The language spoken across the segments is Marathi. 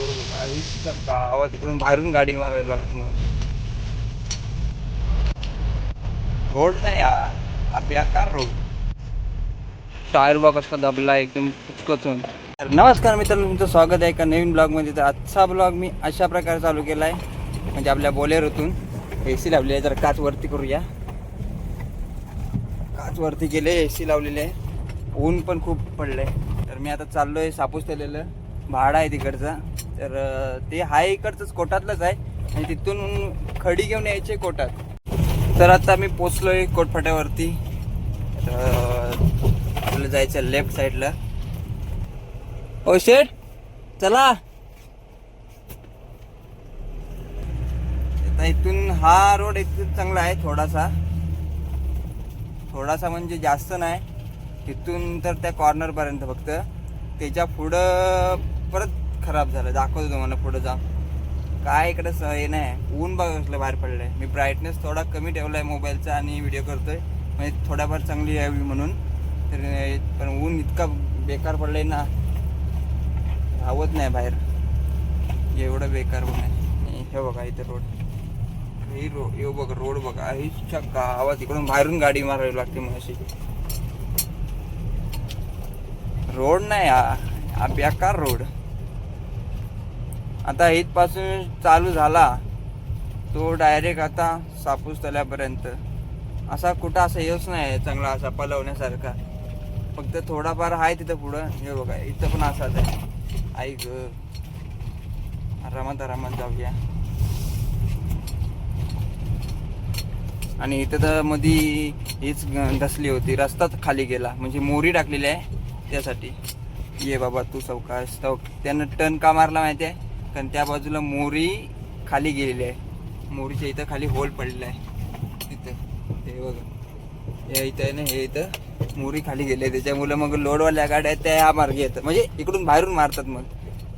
आवाज इकडून बाहेरून गाडी मारायला लागतो. मग. रोड नाही हा हा बेकार रोड? टायर बघ कसा दबला एकदम कचून नमस्कार मित्रांनो तुमचं स्वागत आहे एका नवीन ब्लॉगमध्ये. तर आजचा ब्लॉग मी अशा प्रकारे चालू केला आहे म्हणजे आपल्या बोलेरोतून. ए सी लावली आहे जर काच वरती करूया. काच वरती गेले ए सी लावलेले आहे. ऊन पण खूप पडलं आहे तर मी आता चाललो आहे सापूस केलेलं भाडा आहे तिकडचा. तर ते हाय इकडचंच कोटातलंच आहे आणि तिथून खडी घेऊन यायचे कोटात. तर आता मी पोचलो आहे कोटफाट्यावरती. तर आपल्याला जायचं लेफ्ट साईडला ओ शेठ चला! आता इथून हा रोड इथून चांगला आहे थोडासा. थोडासा म्हणजे जास्त नाही. तिथून तर त्या कॉर्नरपर्यंत फक्त. त्याच्या पुढं परत खराब झालं. दाखवतो तुम्हाला पुढं जा काय इकडे स- हे नाही. ऊन बघा कसलं बाहेर पडलंय. मी ब्राईटनेस थोडा कमी ठेवला आहे मोबाईलचा आणि व्हिडिओ करतोय. म्हणजे थोड्याफार चांगली यावी म्हणून. तर पण ऊन इतका बेकार पडलंय ना. धावत नाही बाहेर. एवढं बेकार ऊन आहे. हे बघा इथे रोड ही रो हे बघा रोड बघा. आईच्या गावात इकडून बाहेरून गाडी मारावी लागते मग अशी रोड नाही हा. बेकार रोड आता इथपासून चालू झाला तो डायरेक्ट आता सापूस तल्यापर्यंत असा कुठं असा येऊच नाही चांगला असा पलवण्यासारखा. फक्त थोडाफार आहे तिथं पुढं. हे बघा इथं पण असाच आहे. ऐक रमत रमत जाऊया. आणि इथं तर मधी हीच धसली होती रस्ताच खाली गेला. म्हणजे मोरी टाकलेली आहे त्यासाठी. ये बाबा तू चौकाश चौक त्यानं टर्न का मारला माहिती आहे कारण त्या बाजूला मोरी खाली गेलेली आहे. मोरीच्या इथं खाली होल पडलेला आहे. तिथं हे बघा. हे इथं आहे ना हे इथं मोरी खाली गेली आहे त्याच्यामुळे मग लोडवाल्या गाड्या आहेत त्या ह्या मार्गे येतात म्हणजे इकडून बाहेरून मारतात मग.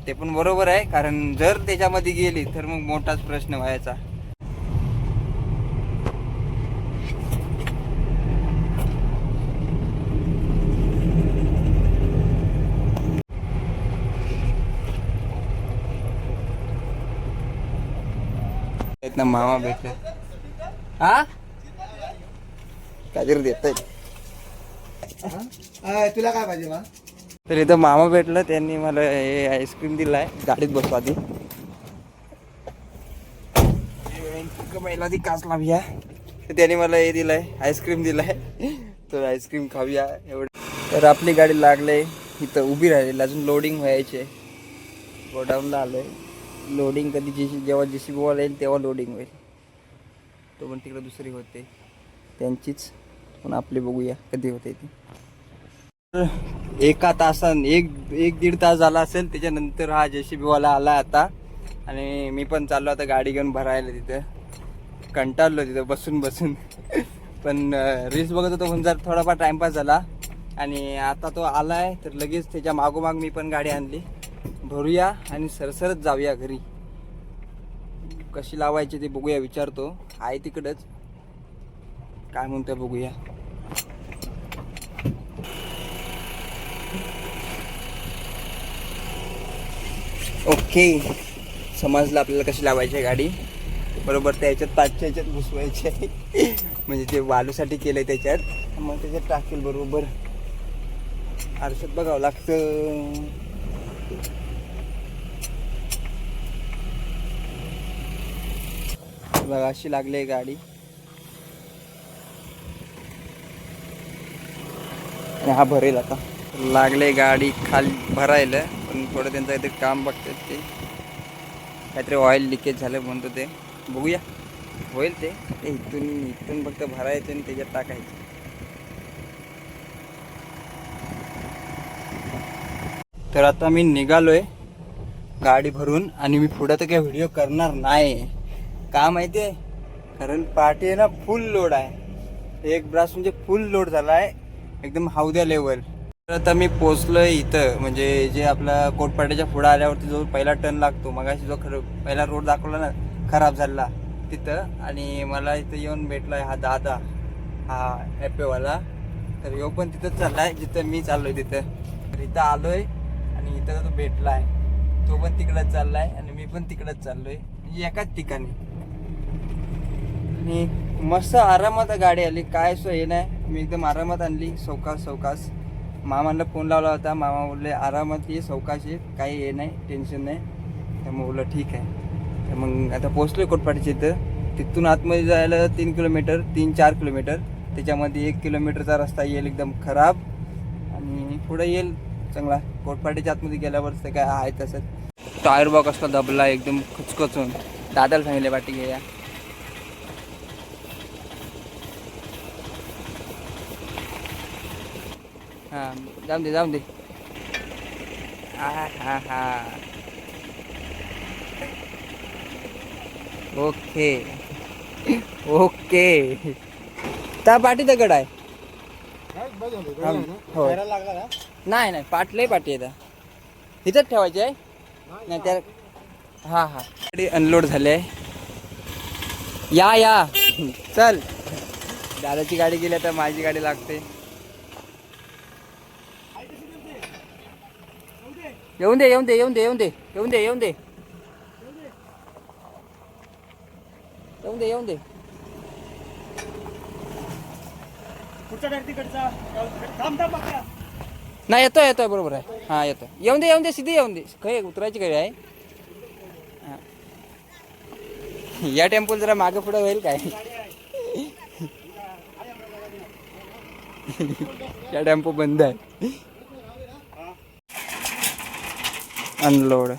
ते पण बरोबर आहे. कारण जर त्याच्यामध्ये गेली तर मग मोठाच प्रश्न व्हायचा. आहेत ना मामा भेटले. हा? काहीतरी देत तुला काय पाहिजे मा? तर इथं मामा भेटलं त्यांनी मला हे आईस्क्रीम दिलाय गाडीत बसवा आधी. पहिला ती काच लावूया तर त्यांनी मला हे दिलंय आईस्क्रीम दिलाय. तर आईस्क्रीम खाऊया एवढं. तर आपली गाडी लागले इथं उभी राहिलेली अजून लोडिंग व्हायचे. गोडाऊनला आलोय. लोडिंग कधी जेशी जेव्हा जे सी बीवाला येईल तेव्हा लोडिंग होईल. तो पण तिकडे दुसरी होते. त्यांचीच. पण आपली बघूया कधी होते ती. तर एका तासान एक एक दीड तास झाला असेल त्याच्यानंतर हा जे सी वाला आला आता. आणि मी पण चाललो आता गाडी घेऊन भरायला तिथं. कंटाळलो तिथं बसून बसून. पण रील्स बघत होतो पण जर थोडाफार टाइमपास झाला. आणि आता तो आला आहे तर लगेच त्याच्या मागोमाग मी पण गाडी आणली. भरूया आणि सरसरत जाऊया घरी. कशी लावायची ते बघूया विचारतो. आहे तिकडंच. काय म्हणतोय बघूया. ओके. समजलं आपल्याला कशी लावायची आहे गाडी. बरोबर त्या ह्याच्यात पाचच्या ह्याच्यात घुसवायची आहे. म्हणजे ते वालूसाठी केलंय त्याच्यात. मग त्याच्यात टाकेल बरोबर. आरशात बघावं लागतं. बघा अशी लागली आहे गाडी. आणि हा भरेल आता. लागले गाडी खाली भरायला पण थोडं त्यांचं काहीतरी काम बघतात ते. काहीतरी ऑइल लिकेज झालं म्हणतो ते. बघूया. होईल ते. ते इथून इथून फक्त भरायचं आणि त्याच्यात टाकायचं. तर आता मी निघालोय गाडी भरून आणि मी पुढं तर काही व्हिडिओ करणार नाही का माहिती आहे कारण पाठी आहे ना फुल लोड आहे. एक ब्रास म्हणजे फुल लोड झाला आहे एकदम हौद्या लेवल तर आता मी पोचलो इथं म्हणजे जे आपला कोटपाट्याच्या पुढं आल्यावरती जो पहिला टर्न लागतो मगाशी जो खरं पहिला रोड दाखवला ना खराब झाला तिथं. आणि मला इथं येऊन भेटलाय हा दादा हा ॲपेवाला तर ह्यो पण तिथं आहे जिथं मी चाललो आहे तिथं. तर इथं आलो आहे आणि इथं तो भेटला आहे तो पण तिकडंच चालला आहे आणि मी पण तिकडंच चाललो आहे म्हणजे एकाच ठिकाणी. आणि मस्त आरामात गाडी आली. काय सोय हे नाही. मी एकदम आरामात आणली. सवकास सवकास मामांना फोन लावला होता. मामा बोलले आरामात ये सवकाश ये काही हे नाही टेन्शन नाही. तर मग बोललं ठीक आहे. तर मग आता पोचलो कोटपाटीच्या इथं. तिथून आतमध्ये जायला तीन किलोमीटर तीन चार किलोमीटर. त्याच्यामध्ये एक किलोमीटरचा रस्ता येईल एकदम खराब. आणि पुढे येईल चांगला. कोटपाटीच्या आतमध्ये गेल्यावर ते काय आहे तसंच टायर बॉक्स असला दबला एकदम खचखचून. दादाला सांगितले वाटी घ्या. हां जाऊन दे जाऊन दे. हा हा हा. ओके. ओके. त्या पाठी दगड आहे हो नाही नाही पाट लय पाठी आहे इथंच ठेवायची आहे? नाही त्या हा हा. गाडी अनलोड झाली आहे या या. चल. दादाची गाडी गेली आता माझी गाडी लागते. येऊन दे येऊन दे येऊन दे येऊन दे येऊन दे येऊन दे. येऊन दे येऊन दे. नाही येतोय येतोय बरोबर आहे. हा येतोय. येऊन दे येऊन दे सिधी येऊन दे. काही उतरायची काही आहे. हा. या टेम्पोल जरा मागे पुढे होईल काय? या टेम्पो बंद आहे. unload